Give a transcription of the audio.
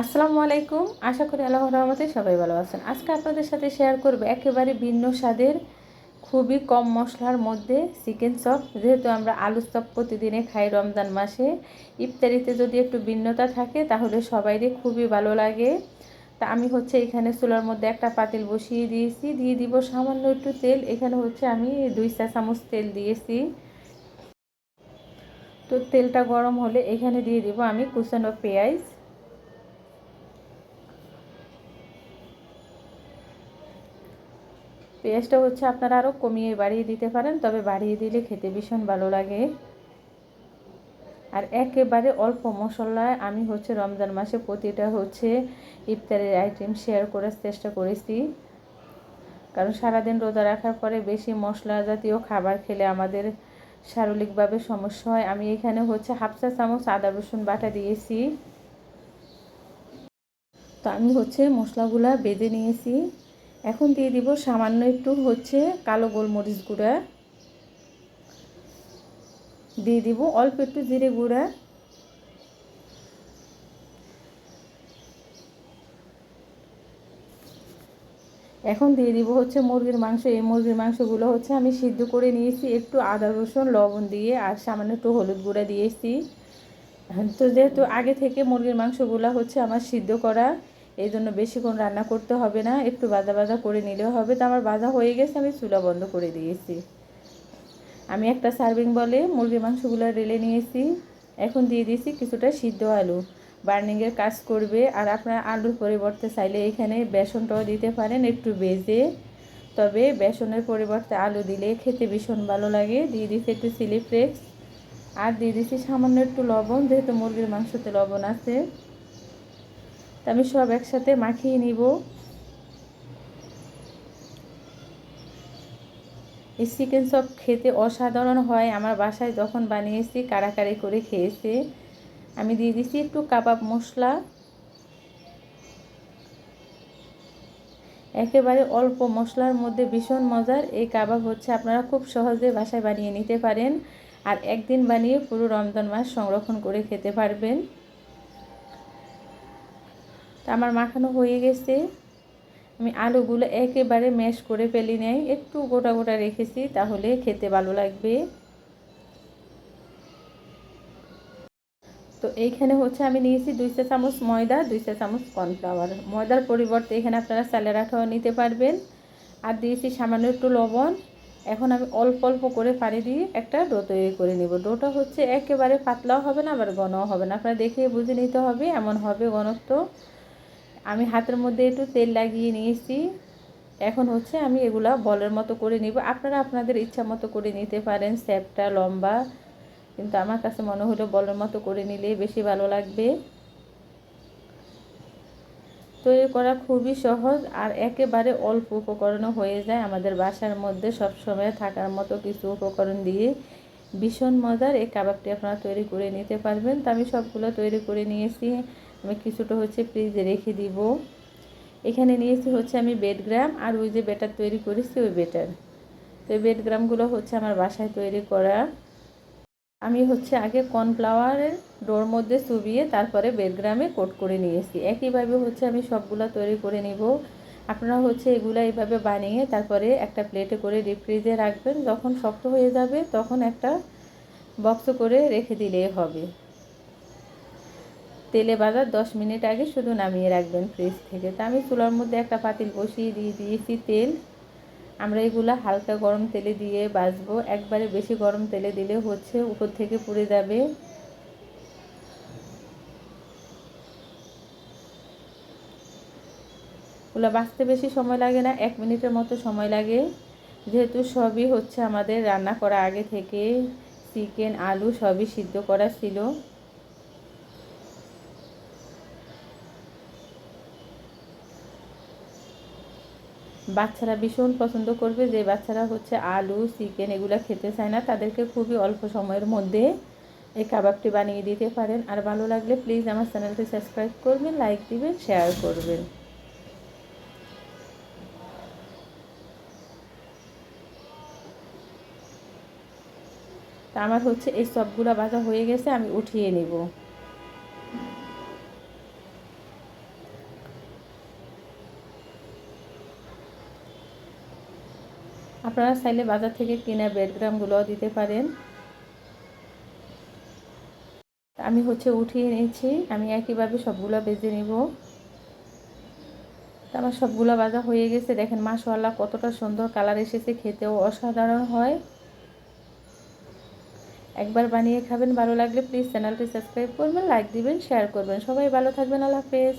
আসসালামু আলাইকুম। আশা করি আল্লাহ রহমতে সবাই ভালো আছেন। আজকে আপনাদের সাথে শেয়ার করব একেবারে ভিন্ন স্বাদের, খুবই কম মশলার মধ্যে চিকেন চপ যেহেতু আমরা আলু চপ প্রতিদিনে খাই রমজান মাসে, ইফতারিতে যদি একটু ভিন্নতা থাকে, তাহলে সবাইরই খুবই ভালো লাগে। তা আমি হচ্ছে এখানে চুলার মধ্যে একটা পাতিল বসিয়ে দিয়েছি। দিয়ে দিব সামান্য একটু তেল। এখানে হচ্ছে আমি দুই চা চামচ তেল দিয়েছি। তো তেলটা গরম হলে এখানে দিয়ে দিব আমি কুচানো পেঁয়াজ। পেঁয়াজটা হচ্ছে আপনারা আরও কমিয়ে বাড়িয়ে দিতে পারেন, তবে বাড়িয়ে দিলে খেতে ভীষণ ভালো লাগে। আর একেবারে অল্প মশলায় আমি হচ্ছে রমজান মাসে প্রতিটা হচ্ছে ইফতারের আইটেম শেয়ার করার চেষ্টা করেছি। কারণ সারাদিন রোজা রাখার পরে বেশি মশলা জাতীয় খাবার খেলে আমাদের শারীরিকভাবে সমস্যা হয়। আমি এখানে হচ্ছে হাফসা চামচ আদা রসুন বাটা দিয়েছি। তো আমি হচ্ছে মশলাগুলা বেঁধে নিয়েছি। এখন দিয়ে দিব সামান্য একটু হচ্ছে কালো গোলমরিচ গুঁড়া। দিয়ে দিব অল্প একটু জিরে গুঁড়া। এখন দিয়ে দিব হচ্ছে মুরগির মাংস। এই মুরগির মাংসগুলো হচ্ছে আমি সিদ্ধ করে নিয়েছি একটু আদা, রসুন, লবণ দিয়ে আর সামান্য একটু হলুদ গুঁড়া দিয়েছি। তো যেহেতু আগে থেকে মুরগির মাংসগুলো হচ্ছে আমার সিদ্ধ করা এই জন্য বেশিক্ষণ রান্না করতে হবে না, একটু বাজা বাজা করে নিলেও হবে। তো আমার বাজা হয়ে গেছে, আমি চুলা বন্ধ করে দিয়েছি। আমি একটা সার্ভিং বলে মুরগির মাংসগুলো রেলে নিয়েছি। এখন দিয়ে দিয়েছি কিছুটা সিদ্ধ আলু। বার্নিংয়ের কাজ করবে। আর আপনার আলুর পরিবর্তে চাইলে এখানে বেসনটাও দিতে পারেন একটু বেজে তবে বেসনের পরিবর্তে আলু দিলে খেতে ভীষণ ভালো লাগে। দিয়ে দিচ্ছি একটু চিলি ফ্লেক্স। আর দিয়ে দিচ্ছি সামান্য একটু লবণ, যেহেতু মুরগির মাংসতে লবণ আছে। তা আমি সব একসাথে মাখিয়ে নিব। এই চিকেন চপ খেতে অসাধারণ হয়। আমার বাসায় যখন বানিয়েছি, কারাকারি করে খেয়েছে। আমি দিয়ে দিচ্ছি একটু কাবাব মশলা। একেবারে অল্প মশলার মধ্যে ভীষণ মজার। এই কাবাব হচ্ছে আপনারা খুব সহজে বাসায় বানিয়ে নিতে পারেন। আর একদিন বানিয়ে পুরো রমজান মাস সংরক্ষণ করে খেতে পারবেন। তা আমার মাখানো হয়ে গেছে। আমি আলুগুলো একেবারে ম্যাশ করে ফেলি নাই, একটু গোটা গোটা রেখেছি, তাহলে খেতে ভালো লাগবে। তো এইখানে হচ্ছে আমি নিয়েছি দুই চা চামচ ময়দা, দুই চা চামচ কর্নফ্লাওয়ার। ময়দার পরিবর্তে এখানে আপনারা স্যালের আঠাও নিতে পারবেন। আর দিয়েছি সামান্য একটু লবণ। এখন আমি অল্প অল্প করে পানি দিয়ে একটা ডো তৈরি করে নেব। ডোটা হচ্ছে একেবারে পাতলাও হবে না, আবার ঘনও হবে না। আপনারা দেখে বুঝে নিতে হবে, এমন হবে ঘনত্ব। আমি হাতের মধ্যে একটু তেল লাগিয়ে নিয়েছি। এখন হচ্ছে আমি এগুলা বলের মতো করে নিব। আপনারা আপনাদের ইচ্ছা মতো করে নিতে পারেন। স্যাপটা লম্বা। কিন্তু আমার কাছে মনে হলো বলের মতো করে নিলে বেশি ভালো লাগবে। তৈরি করা খুবই সহজ আর একেবারে অল্প উপকরণও হয়ে যায়। আমাদের বাসার মধ্যে সব সময় থাকার মতো কিছু উপকরণ দিয়ে ভীষণ মজার। এই কাবাবটি আপনারা তৈরি করে নিতে পারবেন। তো আমি সবগুলো তৈরি করে নিয়েছি। আমি কিছুটা হচ্ছে ফ্রিজে রেখে দিব। এখানে নিয়েছি হচ্ছে আমি বেডগ্রাম আর ওই যে বেটার তৈরি করেছি, ওই বেটার। তো এই বেডগ্রামগুলো হচ্ছে আমার বাসায় তৈরি করা। আমি হচ্ছে আগে কর্নফ্লাওয়ারের ডোর মধ্যে চুবিয়ে তারপরে বেডগ্রামে কোট করে নিয়েছি। একইভাবে হচ্ছে আমি সবগুলো তৈরি করে নিব। আপনারা হচ্ছে এগুলো এইভাবে বানিয়ে তারপরে একটা প্লেটে করে ডিপ ফ্রিজে রাখবেন। যখন শক্ত হয়ে যাবে, তখন একটা বক্স করে রেখে দিলেই হবে। তেলে বাজার দশ মিনিট আগে শুধু নামিয়ে রাখবেন ফ্রিজ থেকে। তা আমি চুলার মধ্যে একটা পাতিল বসিয়ে দিয়ে দিয়েছি তেল। আমরা এগুলো হালকা গরম তেলে দিয়ে বাজবো। একবারে বেশি গরম তেলে দিলে হচ্ছে উপর থেকে পুড়ে যাবে। ওগুলো বাঁচতে বেশি সময় লাগে না, এক মিনিটের মতো সময় লাগে। যেহেতু সবই হচ্ছে আমাদের রান্না করা আগে থেকে, চিকেন, আলু সবই সিদ্ধ করা ছিল। বাচ্চারা ভীষণ পছন্দ করবে যে বাচ্চারা হচ্ছে আলু, চিকেন এগুলো খেতে চায় না, তাদেরকে খুবই অল্প সময়ের মধ্যে এই কাবাবটি বানিয়ে দিতে পারেন। আর ভালো লাগলে প্লিজ আমার চ্যানেলটি সাবস্ক্রাইব করবেন লাইক দিবেন শেয়ার করবেন। তা আমার হচ্ছে এই সবগুলো ভাজা হয়ে গেছে, আমি উঠিয়ে নেব। আপনারা চাইলে বাজার থেকে কেনা বেডগ্রামগুলো দিতে পারেন। আমি হচ্ছে উঠিয়ে নিয়েছি, আমি একইভাবে সবগুলো বেজে নেব। আমার সবগুলো বাজা হয়ে গেছে, দেখেন মাসওয়াল্লা কতটা সুন্দর কালার এসেছে, খেতেও অসাধারণ হয়। একবার বানিয়ে খাবেন, ভালো লাগলে প্লিজ চ্যানেলটি সাবস্ক্রাইব করবেন লাইক দিবেন শেয়ার করবেন। সবাই ভালো থাকবেন, আল্লাহ হাফেজ।